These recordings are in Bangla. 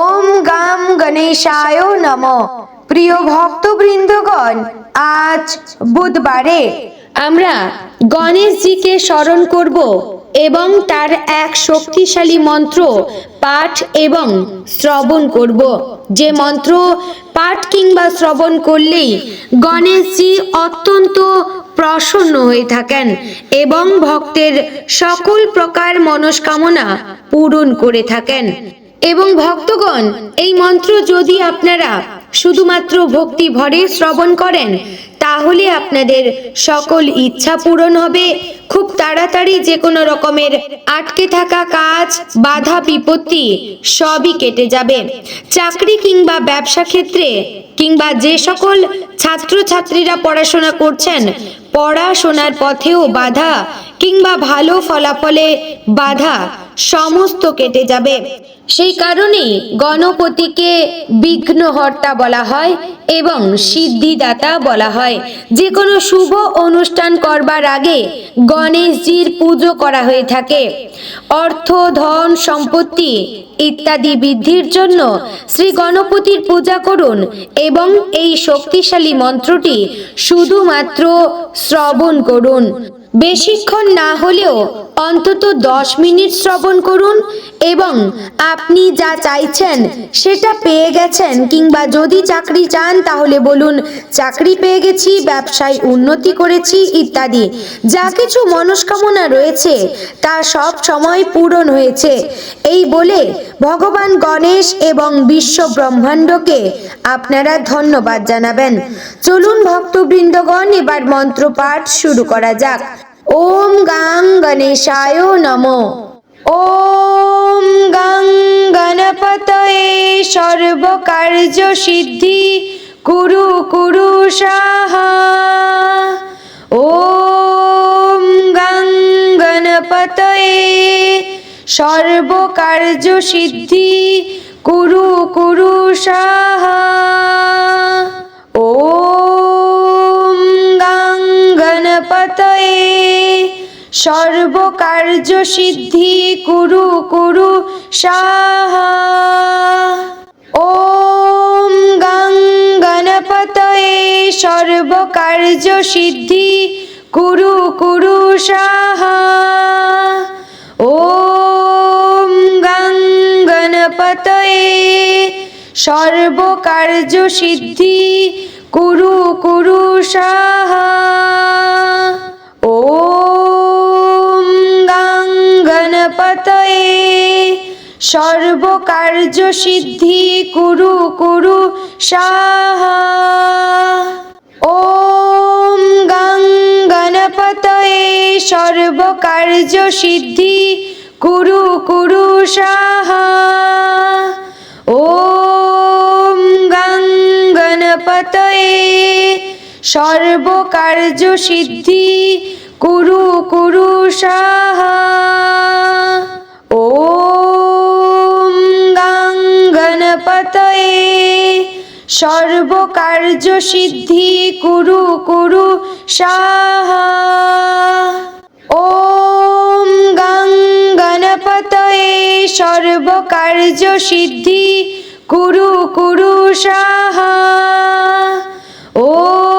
ওম গাম গণেশায় নম। প্রিয় ভক্তবৃন্দগণ, আজ বুধবারে আমরা গণেশজিকে স্মরণ করব এবং তার এক শক্তিশালী মন্ত্র পাঠ এবং শ্রবণ করব। যে মন্ত্র পাঠ কিংবা শ্রবণ করলেই গণেশজি অত্যন্ত প্রসন্ন হয়ে থাকেন এবং ভক্তের সকল প্রকার মনস্কামনা পূরণ করে থাকেন। এবং ভক্তগণ, এই মন্ত্র যদি আপনারা শুধুমাত্র ভক্তি ভরে শ্রবণ করেন, তাহলে আপনাদের সকল ইচ্ছা পূরণ হবে। খুব তাড়াতাড়ি যে কোনো রকমের আটকে থাকা কাজ, বাধা, বিপত্তি সবই কেটে যাবে। চাকরি কিংবা ব্যবসা ক্ষেত্রে কিংবা যে সকল ছাত্রছাত্রীরা পড়াশোনা করছেন পড়াশোনার পথেও বাধা কিংবা ভালো ফলাফলে বাধা সমস্ত কেটে যাবে। সেই কারণেই গণপতিকে বিঘ্নহর্তা বলা হয় এবং সিদ্ধিদাতা বলা হয়। যে কোনো শুভ অনুষ্ঠান করবার আগে গণেশজির পুজো করা হয়ে থাকে। অর্থ, ধন, সম্পত্তি ইত্যাদি বৃদ্ধির জন্য শ্রী গণপতির পূজা করুন এবং এই শক্তিশালী মন্ত্রটি শুধুমাত্র শ্রবণ করুন। বেশিক্ষণ না হলেও অন্তত দশ মিনিট শ্রবণ করুন এবং আপনি যা চাইছেন সেটা পেয়ে গেছেন কিংবা যদি চাকরি চান তাহলে বলুন, চাকরি পেয়ে গেছি, ব্যবসায় উন্নতি করেছি ইত্যাদি। যা কিছু মনস্কামনা রয়েছে তা সব সময় পূরণ হয়েছে। এই বলে ভগবান গণেশ এবং বিশ্ব ব্রহ্মাণ্ডকে আপনারা ধন্যবাদ জানাবেন। চলুন ভক্তবৃন্দগণ, এবার মন্ত্রপাঠ শুরু করা যাক। ওম গাং গণেশায় নম ওম গাং গণপতয়ে সর্বকার্য সিদ্ধি কুরু কুরু সাহা ওম গাং গণপতয়ে সর্বকার্য সিদ্ধি কুরু কুরু সাহা ওম সর্বকার্য সিদ্ধি কুরু কুরু সাহা। ওম গাং গণপতয়ে সর্বকার্য সিদ্ধি কুরু কুরু সাহা। ওম গাং গণপতয়ে সর্বকার্য সিদ্ধি কুরু কুরু সাহা। গাং গণপতয়ে সর্বকার্য সিদ্ধি কুরু কুরু সাহা। ওম গাং গণপতয়ে সর্বকার্য সিদ্ধি কুরু কুরু সাহা। ওম গাং গণপতয়ে সর্বকার্য সিদ্ধি কুরু কুরু সাহা, ওম গাং গণপতয়ে সর্বকার্য সিদ্ধি কুরু কুরু সাহা, ওম গাং গণপতয়ে সর্বকার্য সিদ্ধি কুরু কুরু সাহা গাং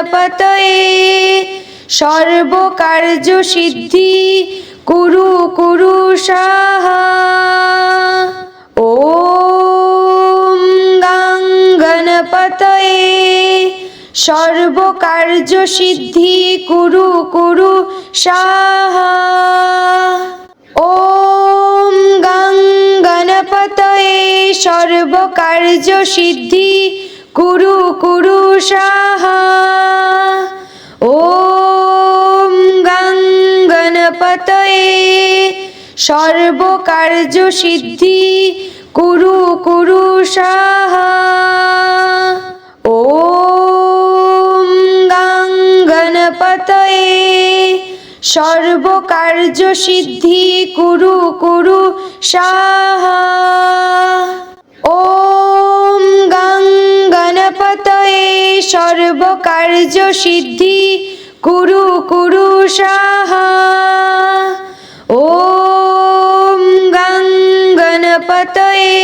গণপতয়ে সর্বকার্য সিদ্ধি, কুরু কুরু সাহা। গাং গণপতয়ে সর্বকার্য সিদ্ধি, কুরু কুরু সাহা। ওম গাং গণপতয়ে সর্বকার্য সিদ্ধি কুরু কুরু সাহা। ওম গাং গণপতয়ে সর্বকার্য সিদ্ধি কুরু কুরু সাহা। ওম গাং গণপতয়ে সর্বকার্য সিদ্ধি কুরু কুরু সাহা। সর্বকার্য সিদ্ধি, কুরু কুরু সাহা। ওম গাং গণপতয়ে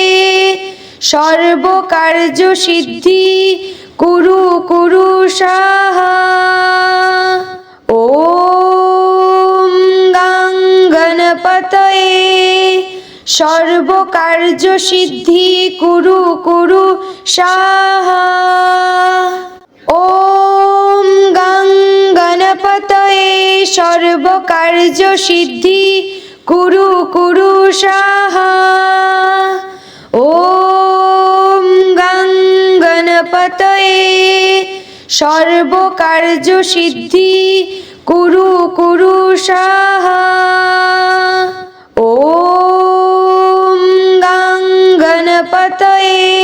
সর্বকার্য সিদ্ধি, কুরু কুরু সাহা। ওম গাং গণপতয়ে সর্বকার্য সিদ্ধি, কুরু কুরু সাহা। গণপতয়ে সর্বকার্য সিদ্ধি, কুরু কুরু সাহা। ওম গাং গণপতয়ে সর্বকার্য সিদ্ধি, কুরু কুরু সাহা। ওম গাং গণপতয়ে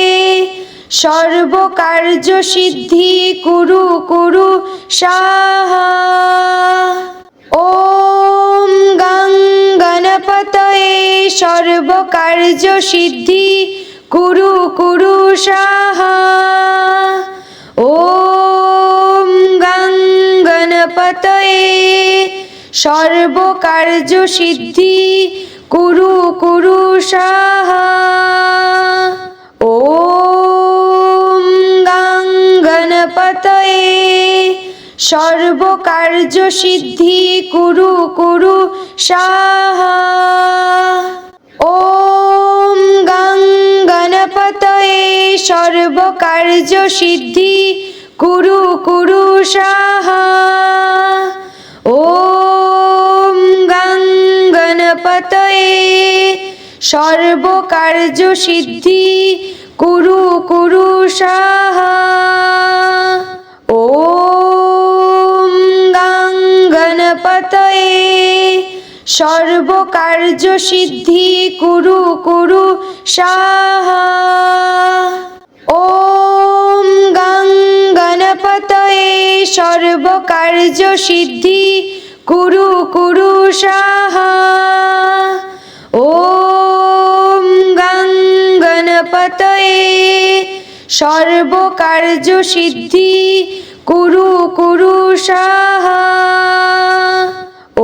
সর্বকার্য সিদ্ধি কুরু কুরু সাহা। ওম গাং গণপতয়ে সর্বকার্য সিদ্ধি কুরু কুরু সাহা। ওম গাং গণপতয়ে সর্বকার্য সিদ্ধি কুরু কুরু সাহা। গাং গণপতয়ে সর্বকার্য সিদ্ধি কুরু কুরু সাহা। ওম গাং গণপতয়ে সর্বকার্য সিদ্ধি কুরু কুরু সাহা। ওম গাং গণপতয়ে সর্বকার্য সিদ্ধি কুরু কুরু সাহা, ওম গাং গণপতয়ে, সর্বকার্য সিদ্ধি কুরু কুরু সাহা, ওম গাং গণপতয়ে, সর্বকার্য সিদ্ধি কুরু কুরু সাহা গাং গণপতয়ে সর্বকার্য সিদ্ধি, কুরু কুরু সাহা।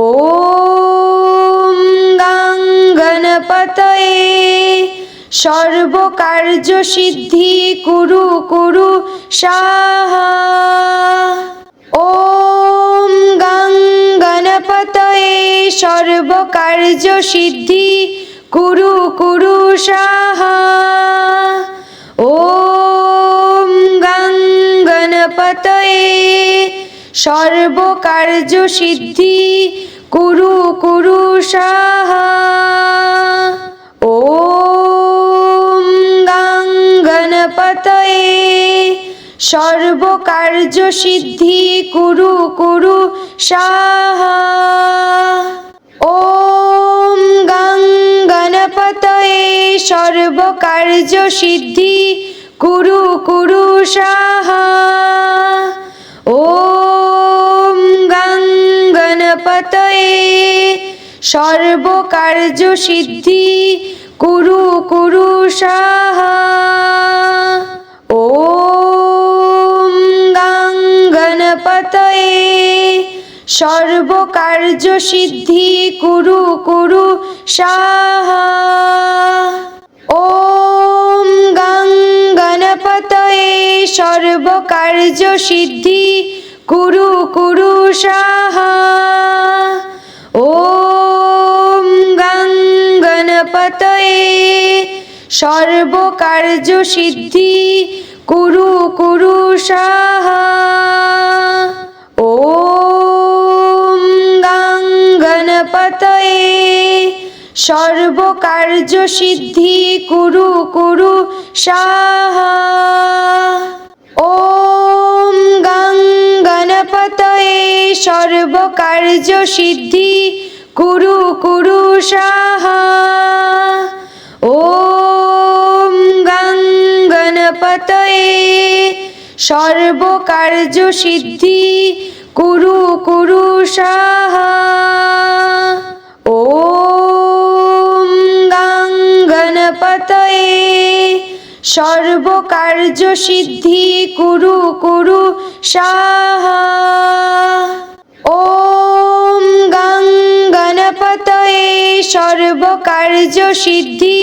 ওম গাং গণপতয়ে সর্বকার্য সিদ্ধি, কুরু কুরু সাহা। ওম গাং গণপতয়ে সর্বকার্য সিদ্ধি কুরু কুরু সাহা, ওম গাং গণপতয়ে সর্বকার্য সিদ্ধি, কুরু কুরু সাহা, ওম গাং গণপতয়ে সর্বকার্য সিদ্ধি, কুরু কুরু সাহা, ওম সর্বকার্য সিদ্ধি কুরু কুরু সাহা। ওম গাং গণপতয়ে সর্বকার্য সিদ্ধি কুরু কুরু সাহা। ওম গাং গণপতয়ে সর্বকার্য সিদ্ধি কুরু কুরু সাহা। সর্বকার্য সিদ্ধি, কুরু কুরু সাহা। ওম গাং গণপতয়ে সর্বকার্য সিদ্ধি, কুরু কুরু সাহা। ওম গাং গণপতয়ে সর্বকার্য সিদ্ধি, কুরু কুরু সাহা। ওম গাং গণপতয়ে সর্বকার্য সিদ্ধি। কুরু কুরু সাহা। ওম গাং গণপতয়ে সর্বকার্য সিদ্ধি। কুরু কুরু সাহা। ওম গাং গণপতয়ে সর্বকার্য সিদ্ধি কুরু কুরু সাহা। ওম গাং গণপতয়ে সর্বকার্য সিদ্ধি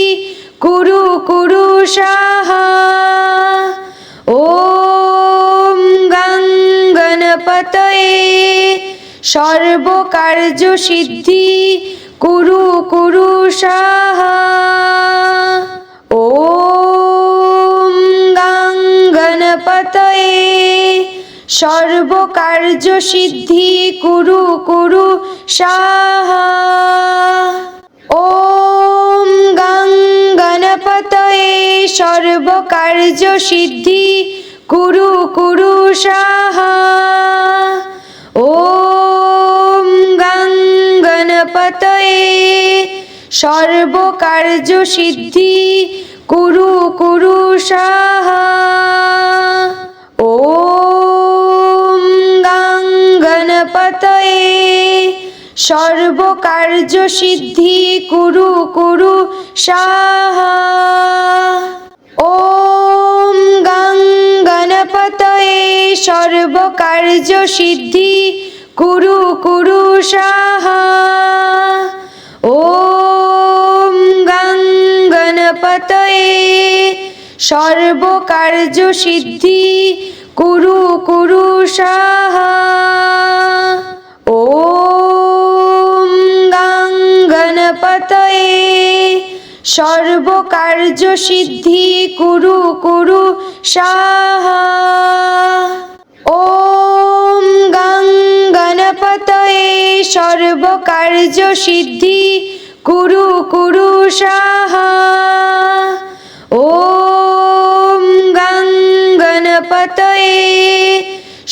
কুরু কুরু সাহা। ওম গং গণপতয়ে সর্বকার্য সিদ্ধি কুরু কুরু সাহা। গণপতয়ে সর্বকার্য সিদ্ধি কুরু কুরু সাহা। ওম গং গণপতয়ে সর্বকার্য সিদ্ধি কুরু কুরু সাহা। ওম গং গণপতয়ে সর্বকার্য সিদ্ধি কুরু কুরু সাহা, ওম গং গণপতয়ে, সর্বকার্য সিদ্ধি কুরু কুরু সাহা, ওম গং গণপতয়ে, সর্বকার্য সিদ্ধি কুরু কুরু সাহা। গণপতয়ে সর্বকার্য সিদ্ধি, কুরু কুরু সাহা। ওম গং গণপতয়ে সর্বকার্য সিদ্ধি, কুরু কুরু সাহা। ওম সর্বকার্য সিদ্ধি কুরু কুরু সাহা। ওম গং গণপতয়ে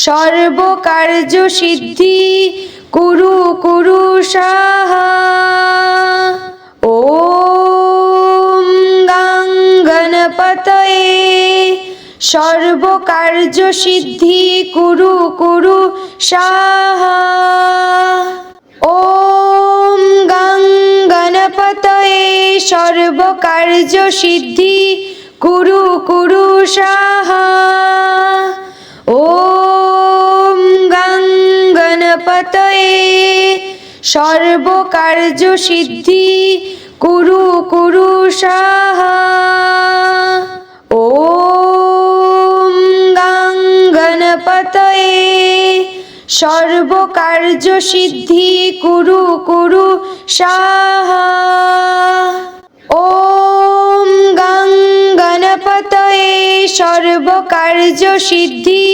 সর্বকার্য সিদ্ধি কুরু কুরু সাহা। ওম গং গণপতয়ে সর্বকার্য সিদ্ধি কুরু কুরু সাহা। ওম গং সর্বকার্য সিদ্ধি, কুরু কুরু সাহা। ওম গং গণপতয়ে সর্বকার্য সিদ্ধি, কুরু কুরু সাহা। ওম গং গণপতয়ে সর্বকার্য সিদ্ধি কুরু কুরু সাহা। ওম গং গণপতয়ে সর্বকার্য সিদ্ধি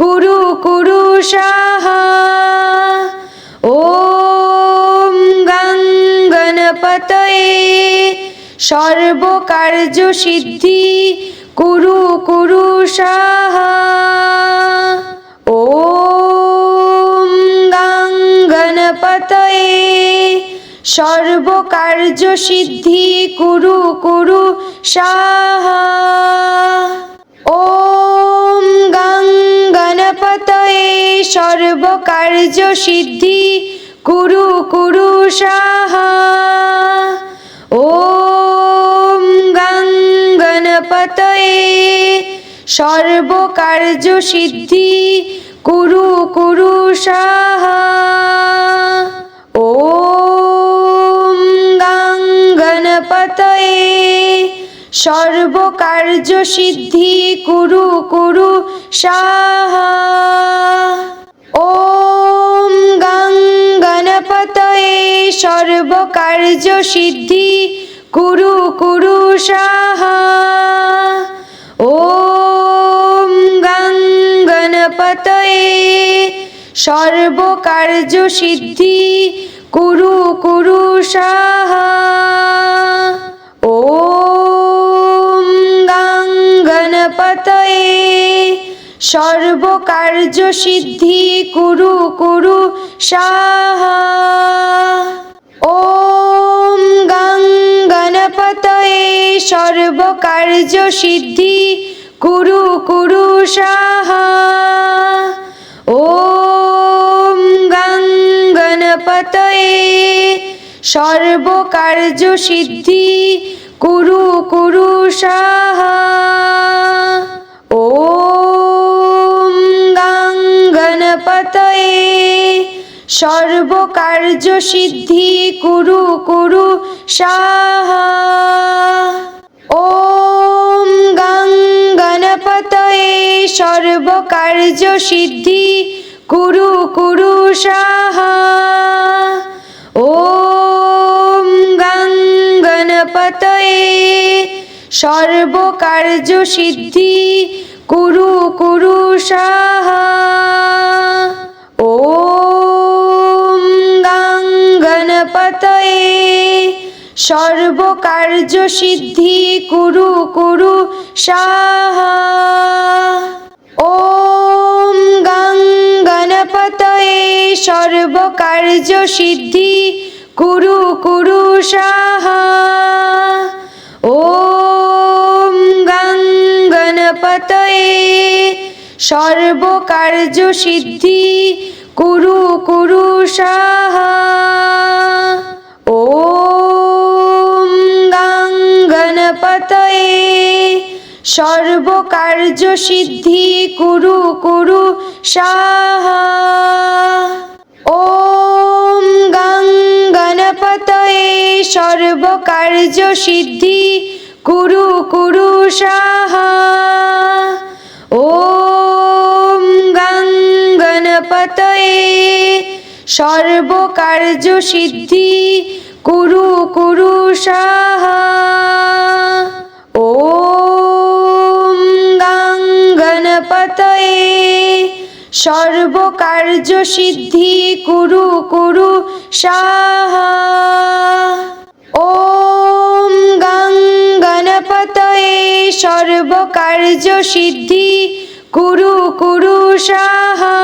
কুরু কুরু সাহা। ওম গং গণপতয়ে সর্বকার্য সিদ্ধি কুরু কুরু সাহা। গং গণপতয়ে সর্বকার্য সিদ্ধি কুরু কুরু সাহা। ওম গং গণপতয়ে সর্বকার্য সিদ্ধি কুরু কুরু সাহা। ওম গং গণপতয়ে সর্বকার্য সিদ্ধি কুরু কুরু সাহা, ওম গং গণপতয়ে, সর্বকার্য সিদ্ধি কুরু কুরু সাহা, ওম গং গণপতয়ে, সর্বকার্য সিদ্ধি কুরু কুরু সাহা গং গণপতয়ে সর্বকার্য সিদ্ধি, কুরু কুরু সাহা। ওম গং গণপতয়ে সর্বকার্য সিদ্ধি, কুরু কুরু সাহা। সর্বকার্য সিদ্ধি কুরু কুরু সাহা। ওম গং গণপতয়ে সর্বকার্য সিদ্ধি কুরু কুরু সাহা। ওম গং গণপতয়ে সর্বকার্য সিদ্ধি কুরু কুরু সাহা। সর্বকার্য সিদ্ধি, কুরু কুরু সাহা। ওম গাং গণপতয়ে সর্বকার্য সিদ্ধি, কুরু কুরু সাহা। ওম গাং গণপতয়ে সর্বকার্য সিদ্ধি, কুরু কুরু সাহা। সর্বকার্য সিদ্ধি, কুরু কুরু সাহা। ওম গাং গণপতয়ে সর্বকার্য সিদ্ধি, কুরু কুরু সাহা। ওম গাং গণপতয়ে সর্বকার্য সিদ্ধি, কুরু কুরু সাহা। সর্বকার্য সিদ্ধি, কুরু কুরু সাহা। ওম গাং গণপতয়ে সর্বকার্য সিদ্ধি, কুরু কুরু সাহা। ওম গাং গণপতয়ে সর্বকার্য সিদ্ধি, কুরু কুরু সাহা। সর্বকার্য সিদ্ধি, কুরু কুরু সাহা।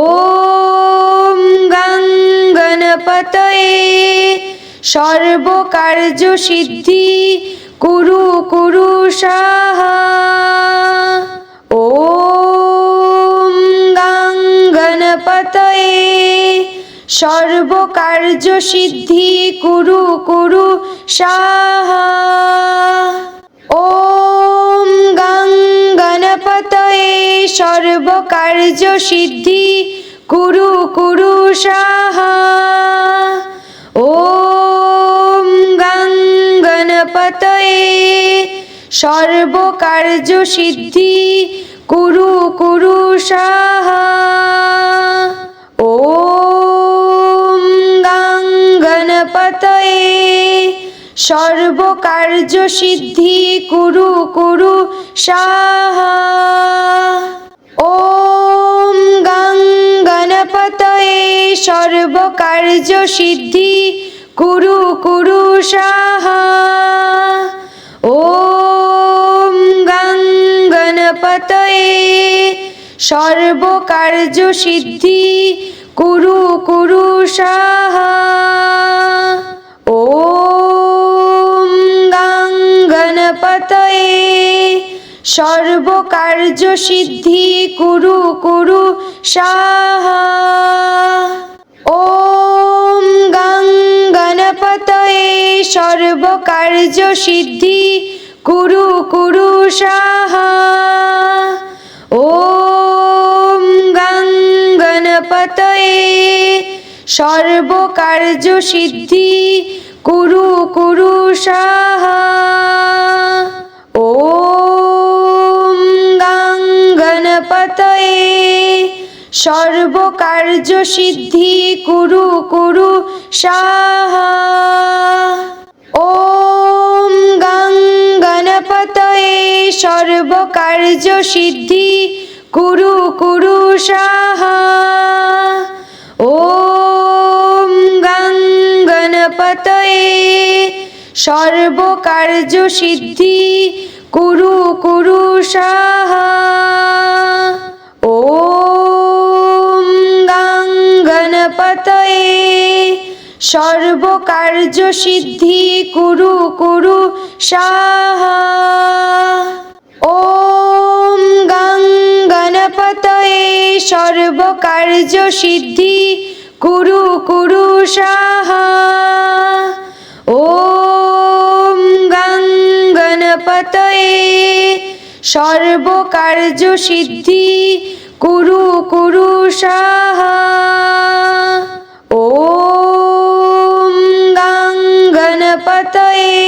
ওম গাং গণপতয়ে সর্বকার্য সিদ্ধি, কুরু কুরু সাহা। ওম গাং গণপতয়ে সর্বকার্য সিদ্ধি, কুরু কুরু সাহা। ওম গাং গণপতয়ে সর্বকার্য সিদ্ধি, কুরু কুরু সাহা। ওম গাং গণপতয়ে সর্বকার্য সিদ্ধি, কুরু কুরু সাহা। গাং গণপতয়ে সর্বকার্য সিদ্ধি কুরু কুরু সাহা। ওম গাং গণপতয়ে সর্বকার্য সিদ্ধি কুরু কুরু সাহা। ওম গাং গণপতয়ে সর্বকার্য সিদ্ধি কুরু কুরু সাহা। গণপতয়ে সর্বকার্য সিদ্ধি কুরু কুরু সাহা। ওম গাং গণপতয়ে, সর্বকার্য সিদ্ধি কুরু কুরু সাহা। ওম গাং গণপতয়ে, সর্বকার্য সিদ্ধি কুরু কুরু সাহা, ওম গাং গণপতয়ে, সর্বকার্য সিদ্ধি কুরু কুরু সাহা, ওম গাং গণপতয়ে, সর্বকার্য সিদ্ধি কুরু কুরু সাহা। গণপতয়ে সর্বকার্য সিদ্ধি, কুরু কুরু সাহা। গাং গণপতয়ে সর্বকার্য সিদ্ধি, কুরু কুরু সাহা। ওম গাং গণপতয়ে সর্বকার্য সিদ্ধি কুরু কুরু সাহা। ওম গাং গণপতয়ে সর্বকার্য সিদ্ধি কুরু কুরু সাহা। ওম গাং গণপতয়ে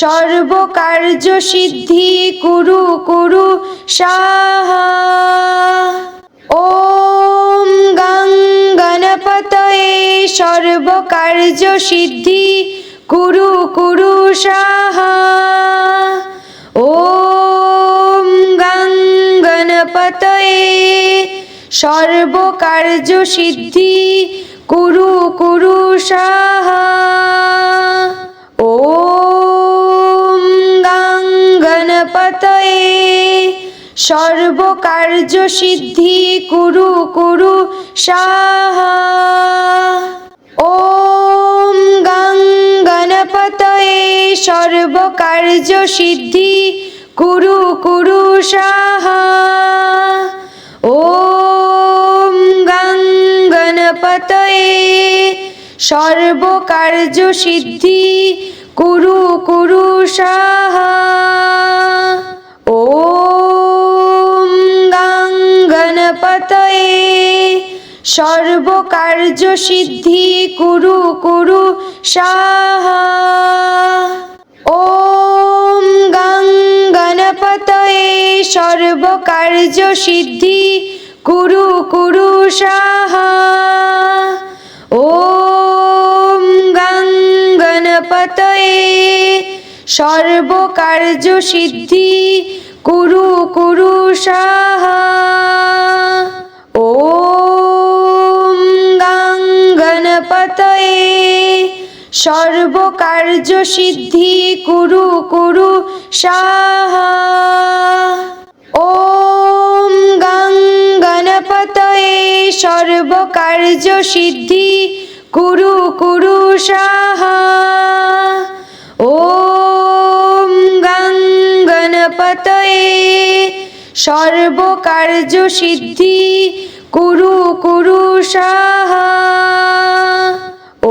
সর্বকার্য সিদ্ধি কুরু কুরু সাহা। সর্বকার্য সিদ্ধি, কুরু কুরু সাহা। ওম গং গণপতয়ে সর্বকার্য সিদ্ধি, কুরু কুরু সাহা। ওম গং গণপতয়ে সর্বকার্য সিদ্ধি, কুরু কুরু সাহা। সর্বকার্য সিদ্ধি, কুরু কুরু সাহা। ওম গং গণপতয়ে সর্বকার্য সিদ্ধি, কুরু কুরু সাহা। ওম গং গণপতয়ে সর্বকার্য সিদ্ধি, কুরু কুরু সাহা। সর্বকার্য সিদ্ধি, কুরু কুরু সাহা। ওম গং গণপতয়ে সর্বকার্য সিদ্ধি, কুরু কুরু সাহা। ওম গং গণপতয়ে সর্বকার্য সিদ্ধি, কুরু কুরু সাহা। গণপতয়ে সর্বকার্য সিদ্ধি কুরু কুরু সাহা। ওম গং গণপতয়ে সর্বকার্য সিদ্ধি কুরু কুরু সাহা।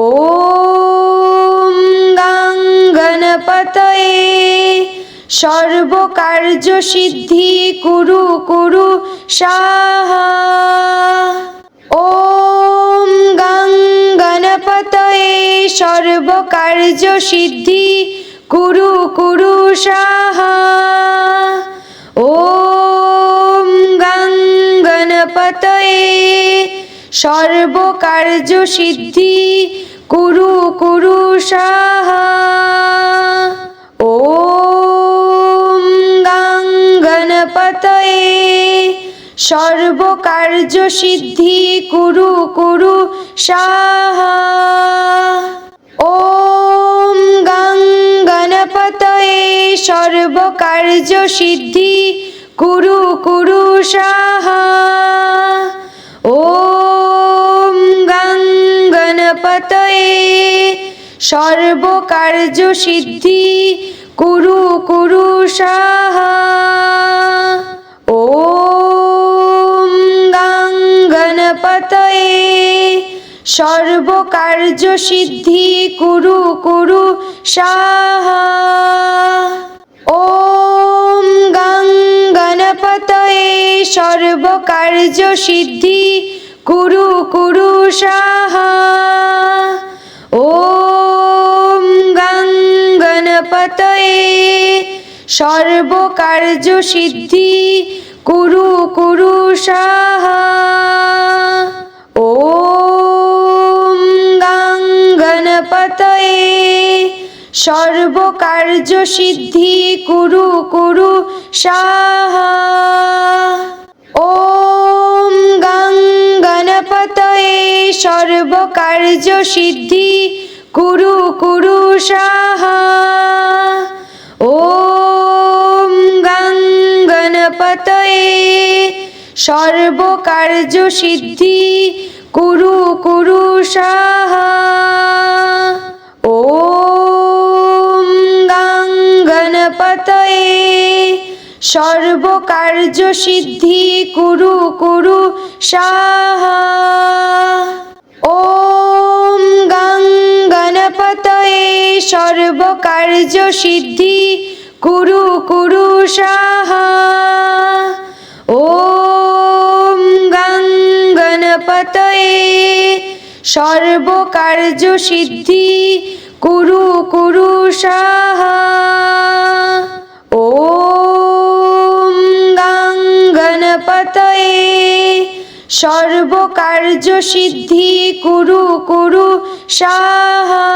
ওম গং গণপতয়ে সর্বকার্য সিদ্ধি কুরু কুরু সাহা। ওম গং গণপতয়ে সর্বকার্য সিদ্ধি কুরু কুরু সাহা। ওম গং গণপতয়ে সর্বকার্য সিদ্ধি কুরু কুরু সাহা। গং গণপতয়ে সর্বকার্য সিদ্ধি কুরু কুরু সাহা। ওম গং গণপতয়ে সর্বকার্য সিদ্ধি কুরু কুরু সাহা। ওম গং গণপতয়ে সর্বকার্য সিদ্ধি কুরু কুরু সাহা, ওম গং গণপতয়ে, সর্বকার্য সিদ্ধি কুরু কুরু সাহা, ওম গং গণপতয়ে, সর্বকার্য সিদ্ধি কুরু কুরু সাহা। গণপতয়ে সর্বকার্য সিদ্ধি, কুরু কুরু সাহা। ওম গং গণপতয়ে সর্বকার্য সিদ্ধি, কুরু কুরু সাহা। ওম গং গণপতয়ে সর্বকার্য সিদ্ধি কুরু কুরু সাহা। ওম গং গণপতয়ে সর্বকার্য সিদ্ধি কুরু কুরু সাহা। ওম গং গণপতয়ে সর্বকার্য সিদ্ধি কুরু কুরু সাহা। সর্বকার্য সিদ্ধি, কুরু কুরু সাহা। ওম গং গণপতয়ে সর্বকার্য সিদ্ধি, কুরু কুরু সাহা। ওম গং গণপতয়ে সর্বকার্য সিদ্ধি, কুরু কুরু সাহা।